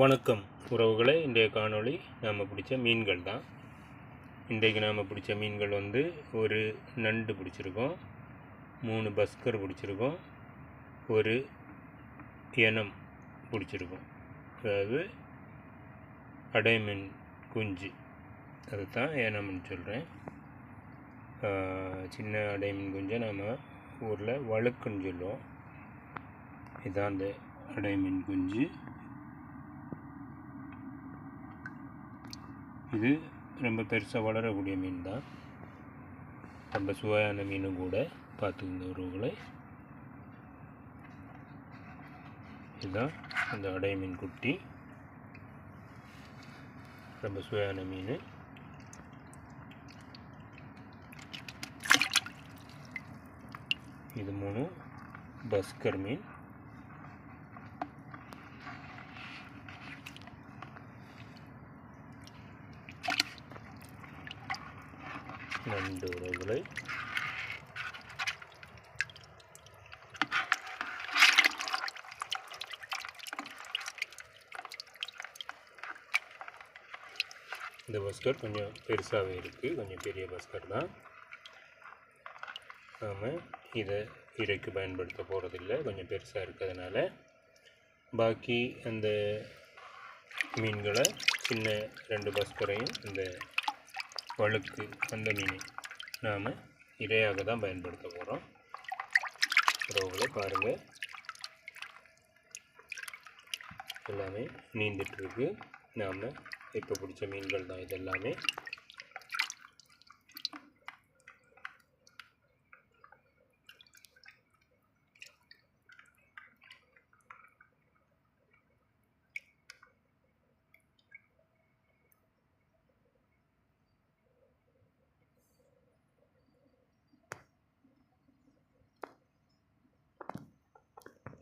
வணக்கம் உறவுகளை இன்றைய காணொளி நாம் பிடிச்ச மீன்கள் தான். இன்றைக்கு நாம் பிடிச்ச மீன்கள் வந்து ஒரு நண்டு பிடிச்சிருக்கோம் மூணு பஸ்கர் பிடிச்சிருக்கோம் ஒரு இனம் பிடிச்சிருக்கோம். அதாவது அடைமீன் குஞ்சு. அதுதான் ஏனம்னு சொல்கிறேன் சின்ன அடைமீன் குஞ்சை நாம் ஊரில் வழுக்குன்னு சொல்லுவோம். இதான் அந்த அடைமீன் குஞ்சு. இது ரொம்ப பெருசாக வளரக்கூடிய மீன் தான் ரொம்ப சுவையான மீனும் கூட. பார்த்துக்கிங்க உறவுகளை இதுதான் அந்த அடைய மீன் குட்டி. ரொம்ப சுவையான மீன். இது மூணு பஸ்கர் மீன். நண்டு உறவுகளை இந்த பஸ்கர் கொஞ்சம் பெருசாகவே இருக்குது கொஞ்சம் பெரிய பஸ்கர் தான். நாம் இதை இறைக்கு பயன்படுத்த போகிறதில்ல கொஞ்சம் பெருசாக இருக்கிறதுனால. பாக்கி அந்த மீன்களை சின்ன ரெண்டு பஸ்கரையும் இந்த வழுக்கு அந்த மீன் நாம் இரையாக தான் பயன்படுத்த போகிறோம் உறவுகளை பாருங்கள் எல்லாமே நீந்துட்டுருக்கு நாம் இப்போ பிடிச்ச மீன்கள் தான் இது எல்லாமே